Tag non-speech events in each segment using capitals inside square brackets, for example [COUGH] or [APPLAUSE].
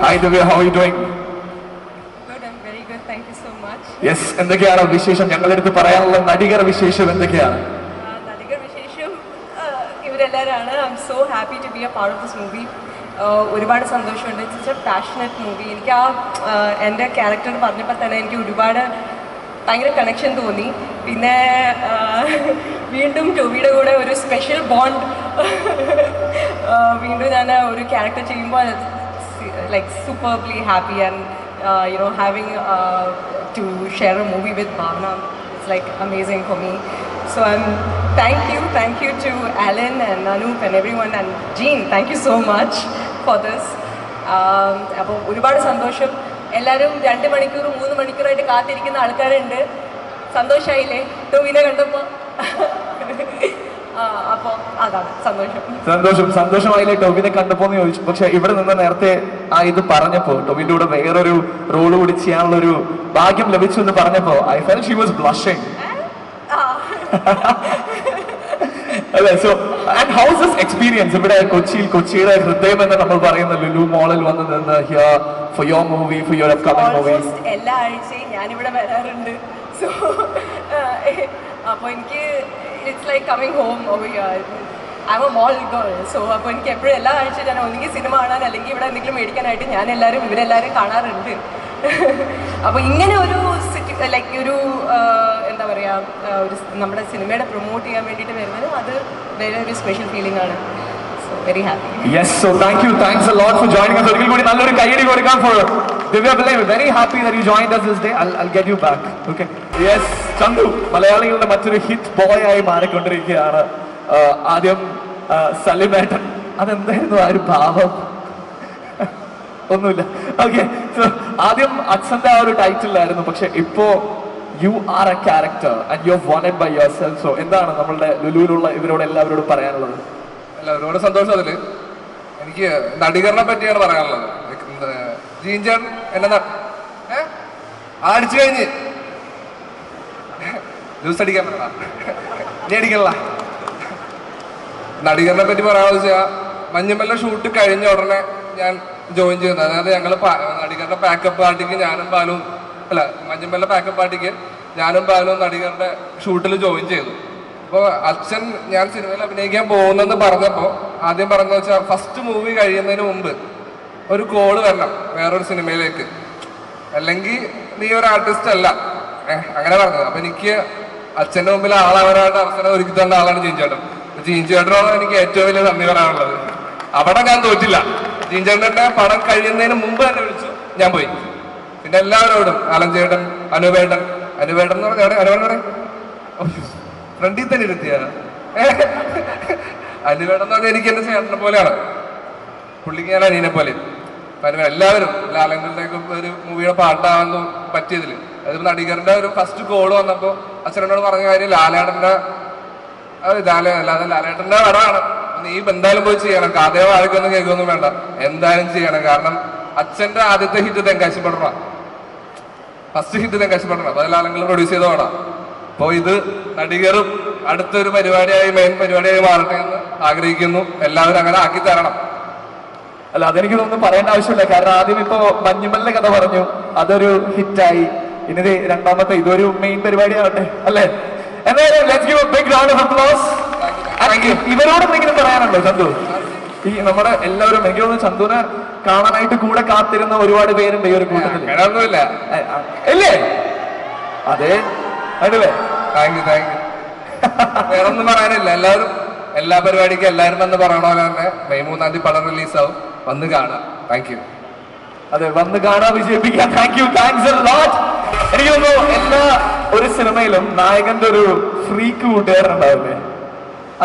Hi Divya how you doing Good, I'm very good. Thank you so much. Yes എന്തൊക്കെയാണ് വിശേഷം? ഞങ്ങളുടെ അടുത്ത് പറയാനുള്ള നടികർ വിശേഷം എന്തൊക്കെയാണ്? ഇവരെല്ലാവരാണ് I'm so happy to be a part of this movie ഒരുപാട് സന്തോഷമുണ്ട്. ഇറ്റ്സ് എ പാഷനറ്റ് മൂവി എനിക്ക് ആ എന്റെ ക്യാരക്ടർ പറഞ്ഞപ്പോൾ തന്നെ എനിക്ക് ഒരുപാട് ഭയങ്കര കണക്ഷൻ തോന്നി. പിന്നെ വീണ്ടും ടോവിയുടെ കൂടെ ഒരു സ്പെഷ്യൽ ബോണ്ട് വീണ്ടും ഞാൻ ഒരു ക്യാരക്ടർ ചെയ്യുമ്പോൾ like superbly happy and uh, you know having uh, to share a movie with Bhavna it's like amazing for me so I'm thank you thank you to Alan and Anoop and everyone and Jean thank you so much for this um, അപ്പോൾ ഒരുപാട് സന്തോഷം എല്ലാവരും രണ്ട് മണിക്കൂർ മൂന്ന് മണിക്കൂറായിട്ട് കാത്തിരിക്കുന്ന ആൾക്കാരുണ്ട് സന്തോഷമായില്ലേ ടോവിനെ കണ്ടപ്പോൾ അപ്പോൾ അതാണ് സന്തോഷം. സന്തോഷം. സന്തോഷമായില്ലേ ടോബിനെ കണ്ടപ്പോ എന്ന് ചോദിച്ചു. പക്ഷെ ഇവിടെ നിന്ന് നേരത്തെ ആ ഇത് പറഞ്ഞപ്പോ ടോബിന്റെ കൂടെ വേറൊരു റോൾ കൂടി ചെയ്യാനുള്ള ഒരു ഭാഗ്യം ലഭിച്ചു എന്ന് പറഞ്ഞപ്പോ I felt she was blushing അല്ലെ? So and how's this experience ഇവിടെ കൊച്ചിയിൽ കൊച്ചിയുടെ ഹൃദയം എന്ന് നമ്മൾ പറയുന്ന ലുലു മോളിൽ വന്ന് നിന്ന് here for your movie for your upcoming movie എല്ലാ ആഴ്ചയും ഞാനിവിടെ വരാറുണ്ട്. സോ അപ്പോൾ എനിക്ക് it's like coming home I'm a mall girl so അപ്പോൾ എനിക്ക് എപ്പോഴും എല്ലാ ആഴ്ച ഞാൻ ഒന്നുകിൽ സിനിമ കാണാൻ അല്ലെങ്കിൽ ഇവിടെ എന്തെങ്കിലും മേടിക്കാനായിട്ട് ഞാൻ എല്ലാവരും ഇവരെല്ലാവരും കാണാറുണ്ട്. അപ്പോൾ ഇങ്ങനെ ഒരു ലൈക്ക് ഒരു എന്താ പറയുക ഒരു നമ്മുടെ സിനിമയുടെ പ്രൊമോട്ട് ചെയ്യാൻ വേണ്ടിയിട്ട് വരുന്നത് അത് വേറെ ഒരു സ്പെഷ്യൽ ഫീലിംഗ് ആണ്. Very happy yes so thank you thanks a lot for joining us. ഒരിക്കൽ കൂടി നല്ലൊരു കയ്യടി കൊടുക്കാൻ for Divya Pillai very happy that you joined us this day. I'll, I'll get you back. Okay. Yes. Chandu മലയാളികളുടെ മറ്റൊരു hit boy ആയി മാറിക്കൊണ്ടിരിക്കുകയാണ് ആദ്യം സലിമേട്ടൻ. അതെന്തായിരുന്നു ആ ഒരു ഭാവം? ഒന്നുമില്ല. ഓക്കെ ആദ്യം അച്ഛന്റെ ആ ഒരു ടൈറ്റിലായിരുന്നു പക്ഷെ ഇപ്പോ you are a character and you wanted by yourself so എന്താണ് നമ്മളുടെ ലുലുവിലുള്ള ഇവരോട് എല്ലാവരോടും പറയാനുള്ളത്? എല്ലാവരോടും സന്തോഷം അതിൽ. എനിക്ക് നടികറിനെ പറ്റിയാണ് പറയാനുള്ളത്. ജീൻചാൻ എന്നെ ആടിച്ചു കഴിഞ്ഞ്. ജ്യൂസ് അടിക്കാൻ നീ അടിക്കണല്ല നടികറിനെ പറ്റി പറയാമെന്ന് വെച്ചാൽ മഞ്ഞുമല്ല ഷൂട്ട് കഴിഞ്ഞ ഉടനെ ഞാൻ ജോയിൻ ചെയ്യുന്നത് അതായത് ഞങ്ങൾ നടികരുടെ പാക്കപ്പ് പാർട്ടിക്ക് ഞാനും ബാലും അല്ല മഞ്ഞുമല്ല പാക്കപ്പ് പാർട്ടിക്ക് ഞാനും ബാലും നടികരുടെ ഷൂട്ടിൽ ജോയിൻ ചെയ്തു. അപ്പോൾ അച്ഛൻ ഞാൻ സിനിമയിൽ അഭിനയിക്കാൻ പോകുന്നെന്ന് പറഞ്ഞപ്പോൾ ആദ്യം പറഞ്ഞ വെച്ചാൽ ഫസ്റ്റ് മൂവി കഴിയുന്നതിന് മുമ്പ് ഒരു കോൾ വരണം വേറൊരു സിനിമയിലേക്ക്. അല്ലെങ്കിൽ നീ ഒരു ആർട്ടിസ്റ്റ് അല്ല. അങ്ങനെ പറഞ്ഞത്. അപ്പം എനിക്ക് അച്ഛന്റെ മുമ്പിൽ ആളവരായിട്ട് അവസരം ഒരുക്കി തന്ന ആളാണ് ജീൻചേട്ടൻ. ജീൻചേട്ടനോട് എനിക്ക് ഏറ്റവും വലിയ നന്ദി പറയാനുള്ളത്. അവിടെ ഞാൻ തോറ്റില്ല. ജീൻചേട്ടന്റെ പടം കഴിയുന്നതിന് മുമ്പ് തന്നെ വിളിച്ചു ഞാൻ പോയി. പിന്നെ എല്ലാവരോടും ആലൻ ചേട്ടൻ അനുപേട്ടൻ എന്ന് പറഞ്ഞാൽ അനുപേട്ടൻ പറയും? ഫ്രണ്ടിൽ തന്നെ ഇരുത്തിയാണ് അനുപേട്ടൻ എന്ന് പറഞ്ഞാൽ എനിക്ക് എന്റെ ചേട്ടനെ പോലെയാണ്. പുള്ളിക്ക് ഞാൻ അനിയനെ പോലെ. എല്ലാവരും ലാലങ്ങളുടെ ഒരു മൂവിയുടെ പാട്ടാവാൻ പറ്റിയതിൽ അതായത് നടികരുടെ ഒരു ഫസ്റ്റ് ഗോൾ വന്നപ്പോൾ അച്ഛനോട് പറഞ്ഞ കാര്യം ലാലേട്ടന്റെ അല്ലാതെ ലാലേട്ടന്റെ പടമാണ് നീ എന്തായാലും പോയി ചെയ്യണം. കഥയോ ആർക്കൊന്നും കേൾക്കൊന്നും വേണ്ട. എന്തായാലും ചെയ്യണം. കാരണം അച്ഛന്റെ ആദ്യത്തെ hit Tenkasi first hit Tenkasi അപ്പൊ ലാലങ്ങൾ പ്രൊഡ്യൂസ് ചെയ്ത പടാ. അപ്പോൾ ഇത് നടികറും അടുത്തൊരു പരിപാടിയായി മെയിൻ പരിപാടിയായി മാറട്ടെ എന്ന് ആഗ്രഹിക്കുന്നു. എല്ലാവരും അങ്ങനെ ആക്കി തരണം. അല്ല അതെനിക്ക് തോന്നുന്നു പറയേണ്ട ആവശ്യമില്ല. കാരണം ആദ്യം ഇപ്പോ മഞ്ഞുമലിന്റെ കഥ പറഞ്ഞു. അതൊരു ഹിറ്റായി ഇനി രണ്ടാമത്തെ ഇതൊരു മെയിൻ പരിപാടിയാവട്ടെ അല്ലേ? എന്തായാലും let's give a big round of applause ഇവരോട് എന്തെങ്കിലും പറയാനുണ്ടോ ചന്തു? ഈ നമ്മുടെ എല്ലാവരും എനിക്ക് തോന്നുന്നു ചന്തുവിനെ കാണാനായിട്ട് കൂടെ കാത്തിരുന്ന ഒരുപാട് പേരുണ്ട് ഈ ഒരു കൂട്ടത്തിൽ അങ്ങനെയൊന്നുമില്ല ഇല്ലേ? അതെ. അല്ലേ താങ്ക് യു താങ്ക് യു വേറെ ഒന്നും പറയാനില്ല. എല്ലാവരും എല്ലാ പരിപാടിക്കും എല്ലാവരും വന്ന് പറയണ പോലെ തന്നെ മെയ് മൂന്നാം തീയതി പടം റിലീസാവും. വന്ന് കാണാം. താങ്ക് യു അതെ വന്ന് കാണാൻ വിജയിപ്പിക്കാം thank you thanks a lot എനിക്ക് തോന്നുന്നു എല്ലാ ഒരു സിനിമയിലും നായകന്റെ ഒരു ഫ്രീക്ക് കൂട്ടുകാരനുണ്ടാവില്ലേ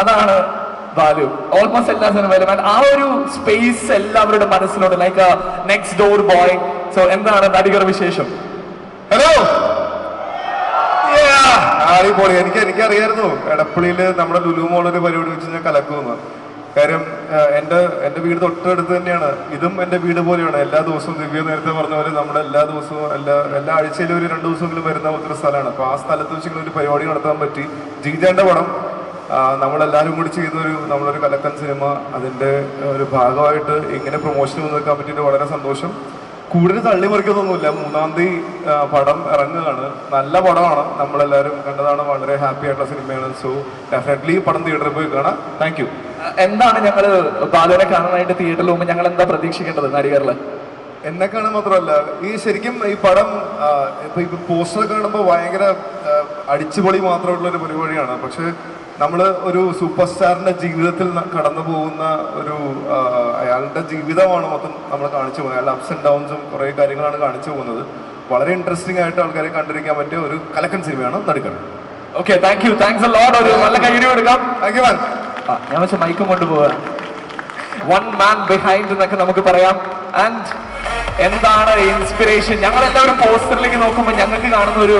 അതാണ് ബാലു. ഓൾമോസ്റ്റ് എല്ലാ സിനിമയിലും. ആ ഒരു സ്പേസ് എല്ലാവരുടെ മനസ്സിലുണ്ട്. Like next door boy so എന്താണ് നടികർ വിശേഷം? ഹലോ അടിപൊളി. എനിക്ക് എനിക്കറിയായിരുന്നു. എടപ്പള്ളിയിൽ നമ്മുടെ ലുലു മോളൊരു പരിപാടി വെച്ച് ഞാൻ കലക്കുമെന്ന്. കാര്യം എന്റെ എന്റെ വീട് തൊട്ടടുത്ത് തന്നെയാണ്. ഇതും എന്റെ വീട് പോലെയാണ്. എല്ലാ ദിവസവും ദിവ്യ നേരത്തെ പറഞ്ഞ പോലെ നമ്മുടെ എല്ലാ ദിവസവും എല്ലാ എല്ലാ ആഴ്ചയിലും ഒരു രണ്ട് ദിവസമെങ്കിലും വരുന്ന ഒരു സ്ഥലമാണ്. അപ്പോൾ ആ സ്ഥലത്ത് വെച്ച് ഒരു പരിപാടി നടത്താൻ പറ്റി. ജീജാന്റെ പടം നമ്മളെല്ലാവരും കൂടി ചെയ്തൊരു നമ്മളൊരു കലക്കൻ സിനിമ അതിന്റെ ഒരു ഭാഗമായിട്ട് ഇങ്ങനെ പ്രൊമോഷൻ നിൽക്കാൻ പറ്റിയിട്ട് വളരെ സന്തോഷം. കൂടുതൽ തള്ളി മറിക്കുന്നൊന്നുമില്ല. മൂന്നാം തീയതി പടം ഇറങ്ങുകയാണ്. നല്ല പടമാണ്. നമ്മളെല്ലാവരും കണ്ടതാണ്. വളരെ ഹാപ്പി ആയിട്ടുള്ള സിനിമയാണ്. സോ ഡെഫിനറ്റ്ലി പടം തിയേറ്ററിൽ പോയി കാണാം. താങ്ക് എന്താണ് ഞങ്ങൾ ബാലുവിനെ കാണാനായിട്ട് തിയേറ്ററിൽ പോകുമ്പോൾ ഞങ്ങൾ എന്താ പ്രതീക്ഷിക്കേണ്ടത് നടികരിൽ? എന്നെ കാണാൻ മാത്രമല്ല ഈ ശരിക്കും ഈ പടം ഇപ്പൊ ഇപ്പൊ പോസ്റ്റർ കാണുമ്പോൾ ഭയങ്കര അടിച്ചുപൊളി മാത്രമുള്ള ഒരു പരിപാടിയാണ്. പക്ഷെ നമ്മൾ ഒരു സൂപ്പർ സ്റ്റാറിന്റെ ജീവിതത്തിൽ കടന്നു പോകുന്ന ഒരു അയാളുടെ ജീവിതമാണ് മൊത്തം നമ്മൾ കാണിച്ചു പോകുന്നത്. അയാളുടെ അപ്സ് ആൻഡ് ഡൗൺസും കുറേ കാര്യങ്ങളാണ് കാണിച്ചു പോകുന്നത്. വളരെ ഇൻട്രസ്റ്റിംഗ് ആയിട്ട് ആൾക്കാരെ കണ്ടിരിക്കാൻ പറ്റിയ ഒരു കലക്കൻ സിനിമയാണ് നടുക്കുന്നത് okay thank you thanks lot ഒരു നല്ല കൈ കൊടുക്കാം. താങ്ക് യു മാൻ ഞാൻ വെച്ച മൈക്കും കൊണ്ടുപോവാ. വൺ മാൻ ബിഹൈൻഡ് എന്നൊക്കെ നമുക്ക് പറയാം. ആൻഡ് എന്താണ് ഇൻസ്പിറേഷൻ ഞങ്ങൾ എല്ലാവരും പോസ്റ്ററിലേക്ക് നോക്കുമ്പോൾ ഞങ്ങൾക്ക് കാണുന്ന ഒരു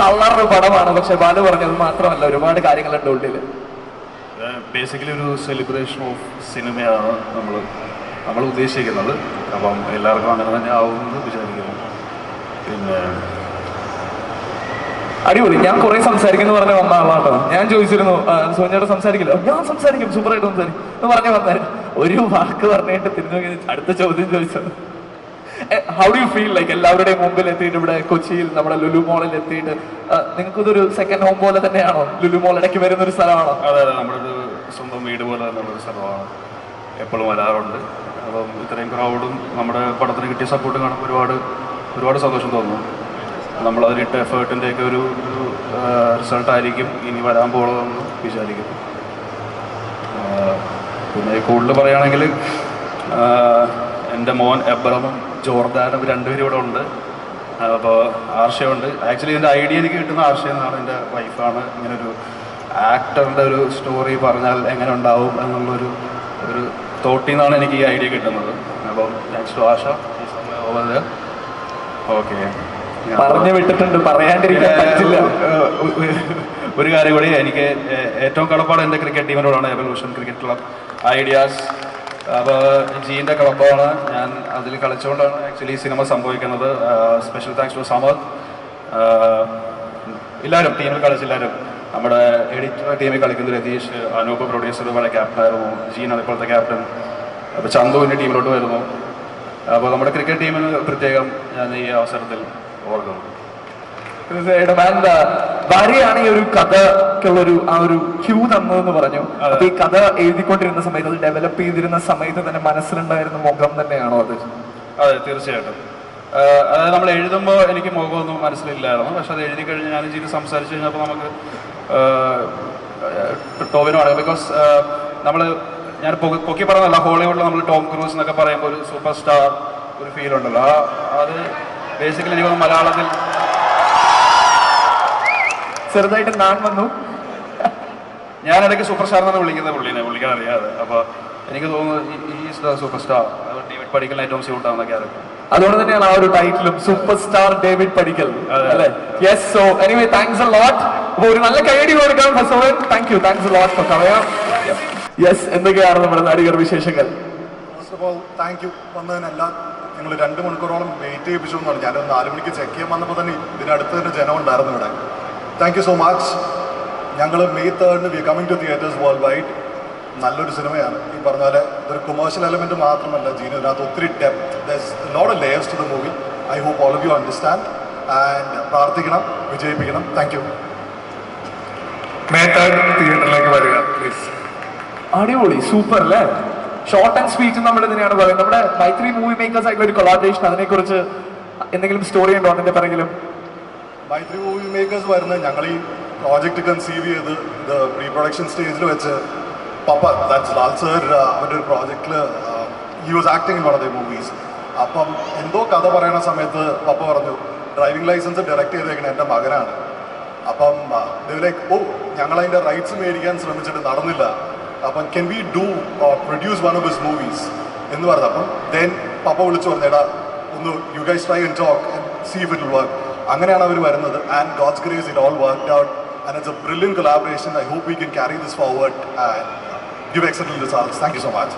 കളർ പടമാണ്. പക്ഷെ ബാലു പറഞ്ഞത് മാത്രമല്ല ഒരുപാട് കാര്യങ്ങളുണ്ട് ഉള്ളിൽ ബേസിക്കലി ഒരു സെലിബ്രേഷൻ ഓഫ് സിനിമയാണ് നമ്മൾ നമ്മൾ ഉദ്ദേശിക്കുന്നത്. അപ്പം എല്ലാവർക്കും അങ്ങനെ തന്നെ ആവുമെന്ന് വിചാരിക്കുന്നു. പിന്നെ അടിപൊളി. ഞാൻ കുറെ സംസാരിക്കുന്നു പറഞ്ഞ വന്ന ആളാട്ടോ. ഞാൻ ചോദിച്ചിരുന്നു സോനിയോട് സംസാരിക്കില്ല? ഞാൻ സംസാരിക്കും സൂപ്പറായിട്ട് സംസാരിക്കും. എന്ന് പറഞ്ഞു വന്നാൽ ഒരു വാക്ക് പറഞ്ഞിട്ട് തിരിഞ്ഞു അടുത്ത ചോദ്യം ചോദിച്ചത് how do you feel like എല്ലാവരുടെയും മുമ്പിൽ എത്തിയിട്ട് ഇവിടെ കൊച്ചിയിൽ നമ്മുടെ ലുലു മോളിൽ എത്തിയിട്ട്? നിങ്ങൾക്ക് ഇതൊരു സെക്കൻഡ് ഹോം പോലെ തന്നെയാണോ? ലുലു മോൾ ഇടയ്ക്ക് വരുന്ന ഒരു സ്ഥലമാണോ? അതെ അതെ. നമ്മുടെ ഒരു സ്വന്തം വീട് പോലെ തന്നെയുള്ളൊരു സ്ഥലമാണ്. എപ്പോഴും വരാറുണ്ട്. അപ്പം ഇത്രയും ക്രൗഡും നമ്മുടെ പടത്തിന് കിട്ടിയ സപ്പോർട്ട് കാണുമ്പോൾ ഒരുപാട് ഒരുപാട് സന്തോഷം തോന്നുന്നു നമ്മളതിലിട്ട എഫേർട്ടിന്റെ ഒക്കെ ഒരു റിസൾട്ടായിരിക്കും ഇനി വരാൻ പോകുന്നതെന്ന് വിചാരിക്കുന്നു. പിന്നെ കൂടുതൽ പറയുകയാണെങ്കിൽ എന്റെ മോൻ എബ്രമും ജോർദാനും രണ്ടുപേരും ഇവിടെ ഉണ്ട്. അപ്പോൾ ആർഷയുണ്ട്. ആക്ച്വലി എന്റെ ഐഡിയ എനിക്ക് കിട്ടുന്ന ആർഷ എന്നാണ് എന്റെ വൈഫാണ്. ഇങ്ങനൊരു ആക്ടറിന്റെ ഒരു സ്റ്റോറി പറഞ്ഞാൽ എങ്ങനെ ഉണ്ടാവും എന്നുള്ളൊരു ഒരു തോട്ടിൽ നിന്നാണ് എനിക്ക് ഈ ഐഡിയ കിട്ടുന്നത്. അപ്പം താങ്ക്സ് ടു ആശ ഓക്കെ പറഞ്ഞു വിട്ടിട്ടുണ്ട്. പറയാണ്ടിരിക്കാൻ പറ്റില്ല. ഒരു- കാര്യം കൂടി എനിക്ക് ഏറ്റവും കടപ്പാട് എന്റെ ക്രിക്കറ്റ് ടീമിനോടാണ് എവല്യൂഷൻ ക്രിക്കറ്റ് ക്ലബ്. ഐഡിയാസ്. അപ്പോൾ ജീന്റെ ക്ലബ്ബാണ് ഞാൻ അതിൽ കളിച്ചുകൊണ്ടാണ് ആക്ച്വലി സിനിമ സംഭവിക്കുന്നത്. സ്പെഷ്യൽ താങ്ക്സ് ടു സമദ് എല്ലാവരും ടീമിൽ കളിച്ച എല്ലാവരും നമ്മുടെ എഡിറ്റർ ടീമിൽ കളിക്കുന്ന രതീഷ് അനൂപ് പ്രൊഡ്യൂസർ വളരെ ക്യാപ്റ്റനായിരുന്നു ജീനാണ് ഇപ്പോഴത്തെ ക്യാപ്റ്റൻ അപ്പോൾ ചന്തുവിന്റെ ടീമിലോട്ട് വരുന്നു. അപ്പോൾ നമ്മുടെ ക്രിക്കറ്റ് ടീമിന് പ്രത്യേകം ഞാൻ ഈ അവസരത്തിൽ ആൻഡ് ഭാര്യയാണ് ഈ ഒരു കഥക്കുള്ള ഒരു ആ ഒരു ക്യൂ തന്നതെന്ന് പറഞ്ഞു. അപ്പൊ ഈ കഥ എഴുതിക്കൊണ്ടിരുന്ന സമയത്ത് അത് ഡെവലപ്പ് ചെയ്തിരുന്ന സമയത്ത് തന്നെ മനസ്സിലുണ്ടായിരുന്ന മുഖം തന്നെയാണോ അത്? അതെ തീർച്ചയായിട്ടും. അതായത് നമ്മൾ എഴുതുമ്പോൾ എനിക്ക് മുഖമൊന്നും മനസ്സിലില്ലായിരുന്നു. പക്ഷെ അത് എഴുതി കഴിഞ്ഞ് ഞാൻ ചെയ്ത് സംസാരിച്ചു കഴിഞ്ഞപ്പോൾ നമുക്ക് ആണ് ബിക്കോസ് നമ്മൾ ഞാൻ പൊക്കി- പൊക്കി പറഞ്ഞല്ല ഹോളിവുഡിൽ നമ്മൾ ടോം ക്രൂസ് എന്നൊക്കെ പറയുമ്പോൾ ഒരു സൂപ്പർ സ്റ്റാർ ഒരു ഫീൽ ഉണ്ടല്ലോ. ആ അത് ബേസിക്കലി എനിക്ക് മലയാളത്തിൽ ചെറുതായിട്ട് നാൻ വന്നു. ഞാൻ ഇടയ്ക്ക് സൂപ്പർ സ്റ്റാർ എന്നാണ് വിളിക്കുന്നത്. പുള്ളിനെ പുള്ളിക്കാൻ അറിയാതെ. അപ്പോൾ എനിക്ക് തോന്നുന്നു ഈ സൂപ്പർ സ്റ്റാർ ഡേവിഡ് പഠിക്കലിന് ഏറ്റവും സ്യൂട്ട് ആവുന്ന ക്യാരക്ടർ അതുകൊണ്ട് തന്നെയാണ് ആ ഒരു ടൈറ്റിലും സൂപ്പർ സ്റ്റാർ ഡേവിഡ് പഠിക്കൽ അല്ലേ? Yes so anyway thanks a lot അപ്പൊ ഒരു നല്ല കൈഡി കൊടുക്കാം. Thank you thanks lot for കമയാം yes എന്തൊക്കെയാണ് നമ്മുടെ നാടികർ വിശേഷങ്ങൾ first of all thank you വന്നതിനെല്ലാം. നിങ്ങൾ രണ്ട് മണിക്കൂറോളം വെയിറ്റ് ചെയ്യിപ്പിച്ചു എന്നാണ്. ഞാനൊന്ന് നാല് മണിക്ക് ചെക്ക് ചെയ്യാൻ വന്നപ്പോൾ തന്നെ ഇതിനടുത്ത് തന്നെ ജനം ഉണ്ടായിരുന്നു ഇവിടെ. താങ്ക് യു സോ മച്ച് ഞങ്ങൾ May തേർഡിന് we coming to theatres world wide നല്ലൊരു സിനിമയാണ്. ഈ പറഞ്ഞ പോലെ ഇതൊരു കൊമേഴ്ഷ്യൽ എലമെന്റ് മാത്രമല്ല ജീനു ഇതിനകത്ത് ഒത്തിരി depth load layers to the movie I hope all of you understand and പ്രാർത്ഥിക്കണം വിജയിപ്പിക്കണം. താങ്ക് യു മേ തേർഡ് തിയേറ്ററിലേക്ക് വരിക പ്ലീസ് അടിപൊളി സൂപ്പർ അല്ലേ? ഷോർട്ട് ആൻഡ് സ്വീറ്റ് നമ്മൾ ഇതിനെയാണ് പറയുന്നത്. നമ്മുടെ മൈത്രി മൂവി മേക്കേഴ്സ് ആയിട്ടുള്ള ഒരു കൊളാബറേഷൻ അതിനെക്കുറിച്ച് എന്തെങ്കിലും സ്റ്റോറി ഉണ്ടോ അതിന്റെ പിറകിലും? മൈത്രി മൂവി മേക്കേഴ്സ് വരുന്നത് ഞങ്ങൾ ഈ പ്രോജക്റ്റ് കൺസീവ് ചെയ്ത് പ്രീ പ്രൊഡക്ഷൻ സ്റ്റേജിൽ വെച്ച് പപ്പ ദാറ്റ്സ് ലാൽ സർ അവന്റെ ഒരു പ്രോജക്റ്റിൽ he was acting in one movies അപ്പം എന്തോ കഥ പറയുന്ന സമയത്ത് പപ്പ പറഞ്ഞു ഡ്രൈവിംഗ് ലൈസൻസ് ഡയറക്റ്റ് ചെയ്തേക്കണ എന്റെ മകനാണ്. അപ്പം ലൈക്ക് ഓ ഞങ്ങളതിന്റെ റൈറ്റ്സ് മേടിക്കാൻ ശ്രമിച്ചിട്ട് നടന്നില്ല. അപ്പം can we do produce one of his movies എന്ന് പറഞ്ഞു അപ്പം ദെൻ പപ്പ വിളിച്ചു പറഞ്ഞേടാ ഒന്ന് you guys try and talk see if it work അങ്ങനെയാണ് അവർ വരുന്നത്. And God's grace it all work out and it's a brilliant collaboration I hope we can carry this forward and give excellent results thank you so much